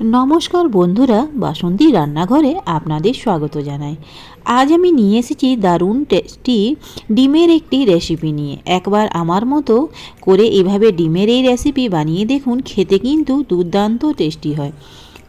নমস্কার বন্ধুরা, বাসন্তী রান্নাঘরে আপনাদের স্বাগত জানাই। আজ আমি নিয়ে এসেছি দারুণ টেস্টি ডিমের একটি রেসিপি নিয়ে। একবার আমার মতো করে এভাবে ডিমের এই রেসিপি বানিয়ে দেখুন, খেতে কিন্তু দুর্দান্ত টেস্টি হয়।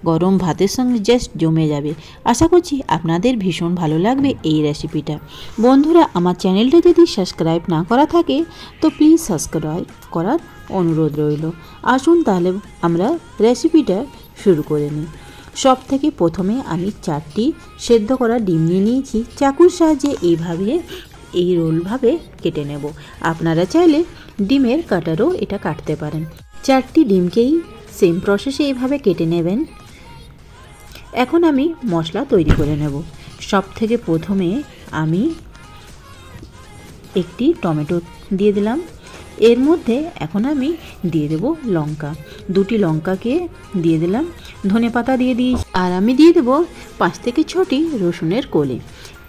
গরম ভাতের সঙ্গে জাস্ট জমে যাবে। আশা করছি আপনাদের ভীষণ ভালো লাগবে এই রেসিপিটা বন্ধুরা, আমার চ্যানেলটা যদি সাবস্ক্রাইব না করা থাকে, তো প্লিজ সাবস্ক্রাইব করার অনুরোধ রইল। আসুন তাহলে আমরা রেসিপিটা শুরু করে নিই। সব থেকে প্রথমে আমি চারটি সেদ্ধ করা ডিম নিয়ে নিয়েছি। চাকুর সাহায্যে এইভাবে এই রোলভাবে কেটে নেব। আপনারা চাইলে ডিমের কাটারও এটা কাটতে পারেন। চারটি ডিমকেই সেম প্রসেসে এইভাবে কেটে নেবেন। এখন আমি মশলা তৈরি করে নেব। সব থেকে প্রথমে আমি একটি টমেটো দিয়ে দিলাম। এর মধ্যে এখন আমি দিয়ে দেব লঙ্কা। দুটি লঙ্কাকে দিয়ে দিলাম, ধনে পাতা দিয়ে দিই আর আমি দিয়ে দেবো পাঁচ থেকে ছটি রসুনের কোলে।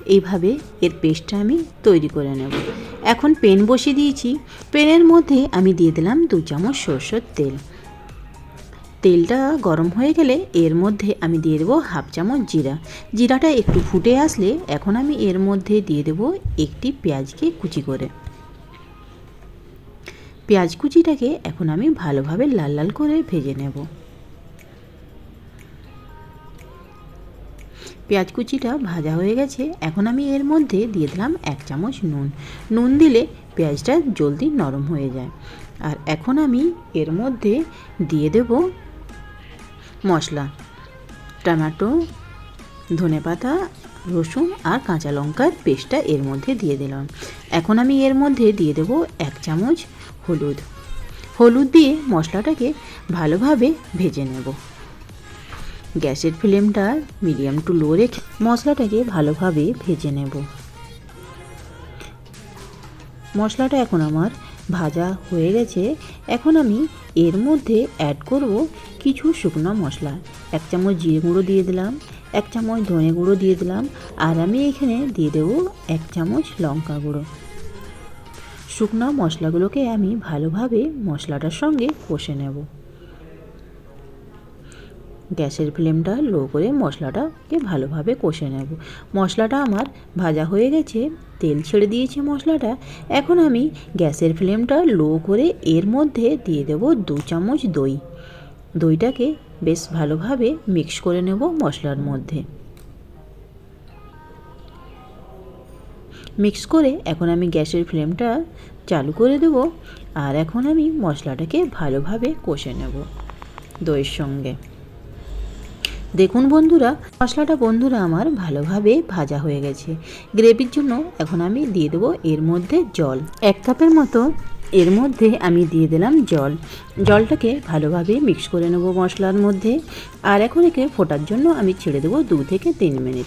এইভাবে এর পেস্টটা আমি তৈরি করে নেব। এখন পেন বসিয়ে দিয়েছি। পেনের মধ্যে আমি দিয়ে দিলাম দু চামচ সরষের তেল। তেলটা গরম হয়ে গেলে এর মধ্যে আমি দিয়ে দেবো হাফ চামচ জিরা। জিরাটা একটু ফুটে আসলে এখন আমি এর মধ্যে দিয়ে দেবো একটি পেঁয়াজকে কুচি করে। পেঁয়াজ কুচিটাকে এখন আমি ভালোভাবে লাল লাল করে ভেজে নেব। পেঁয়াজ কুচিটা ভাজা হয়ে গেছে, এখন আমি এর মধ্যে দিয়ে দিলাম এক চামচ নুন। নুন দিলে পেঁয়াজটা জলদি নরম হয়ে যায়। আর এখন আমি এর মধ্যে দিয়ে দেব মশলা, টমেটো ধনে পাতা রসুন আর কাঁচা লঙ্কার পেস্টটা এর মধ্যে দিয়ে দিলাম। এখন আমি এর মধ্যে দিয়ে দেব এক চামচ হলুদ। হলুদ দিয়ে মশলাটাকে ভালোভাবে ভেজে নেব। গ্যাসের ফ্লেমটা মিডিয়াম টু লো রেখে মশলাটাকে ভালোভাবে ভেজে নেব। মশলাটা এখন আমার ভাজা হয়ে গেছে। এখন আমি এর মধ্যে অ্যাড করব কিছু শুকনো মশলা। এক চামচ জিরে গুঁড়ো দিয়ে দিলাম। এক চামচ ধনে গুঁড়ো দিয়ে দিলাম, আর আমি এখানে দিয়ে দেবো এক চামচ লঙ্কা গুঁড়ো। শুকনো মশলাগুলোকে আমি ভালোভাবে মশলাটার সঙ্গে কষে নেব। গ্যাসের ফ্লেমটা লো করে মশলাটাকে ভালোভাবে কষে নেব। মশলাটা আমার ভাজা হয়ে গেছে, তেল ছেড়ে দিয়েছে মশলাটা। এখন আমি গ্যাসের ফ্লেমটা লো করে এর মধ্যে দিয়ে দেব দু চামচ দই। দইটাকে বেশ ভালোভাবে মিক্স করে নেব মশলার মধ্যে। মিক্স করে এখন আমি গ্যাসের ফ্লেমটা চালু করে দেব আর এখন আমি মশলাটাকে ভালোভাবে কষে নেব দইয়ের সঙ্গে। দেখুন বন্ধুরা, মশলাটা বন্ধুরা আমার ভালোভাবে ভাজা হয়ে গেছে। গ্রেভির জন্য এখন আমি দিয়ে দেবো এর মধ্যে জল। এক কাপের মতো এর মধ্যে আমি দিয়ে দিলাম জল। জলটাকে ভালোভাবে মিক্স করে নেব মশলার মধ্যে। আর এখন একে ফোটার জন্য আমি ছেড়ে দেবো দু থেকে তিন মিনিট।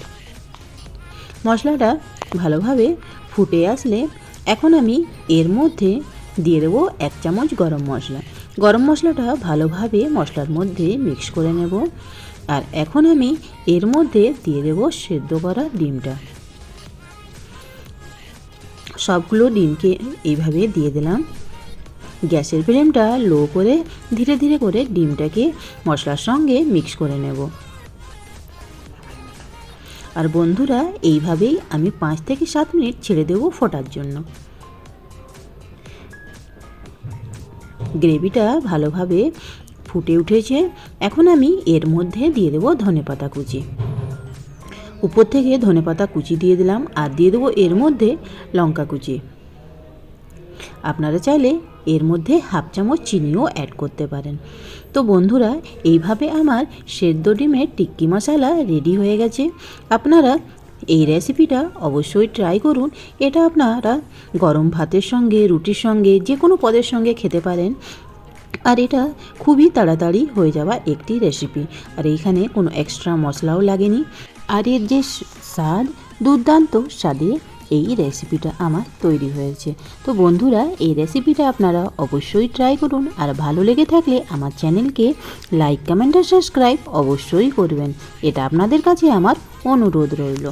মশলাটা ভালোভাবে ফুটে আসলে এখন আমি এর মধ্যে দিয়ে দেবো এক চামচ গরম মশলা। গরম মশলাটা ভালোভাবে মশলার মধ্যে মিক্স করে নেব। আর এখন আমি এর মধ্যে দিয়ে দেবো সেদ্ধ করা ডিমটা। সবগুলো ডিমকে এইভাবে দিয়ে দিলাম। গ্যাসের ফ্লেমটা লো করে ধীরে ধীরে করে ডিমটাকে মশলার সঙ্গে মিক্স করে নেব। আর বন্ধুরা, এইভাবেই আমি পাঁচ থেকে সাত মিনিট ছেড়ে দেবো ফোটার জন্য। গ্রেভিটা ভালোভাবে ফুটে উঠেছে। এখন আমি এর মধ্যে দিয়ে দেবো ধনে পাতা কুচি। উপর থেকে ধনে পাতা কুচি দিয়ে দিলাম আর দিয়ে দেবো এর মধ্যে লঙ্কা কুচি। আপনারা চাইলে এর মধ্যে হাফ চামচ চিনিও অ্যাড করতে পারেন। তো বন্ধুরা, এইভাবে আমার সেদ্ধ ডিমের টিক্কি মশালা রেডি হয়ে গেছে। আপনারা এই রেসিপিটা অবশ্যই ট্রাই করুন। এটা আপনারা গরম ভাতের সঙ্গে, রুটির সঙ্গে যে কোনো পদের সঙ্গে খেতে পারেন। আর এটা খুবই তাড়াতাড়ি হয়ে যাওয়া একটি রেসিপি আর এইখানে কোনো এক্সট্রা মশলাও লাগেনি। আর এর যে স্বাদ, দুর্দান্ত স্বাদে এই রেসিপিটা আমার তৈরি হয়েছে। তো বন্ধুরা, এই রেসিপিটা আপনারা অবশ্যই ট্রাই করুন। আর ভালো লেগে থাকলে আমার চ্যানেলকে লাইক কমেন্ট আর সাবস্ক্রাইব অবশ্যই করবেন। এটা আপনাদের কাছে আমার অনুরোধ রইল।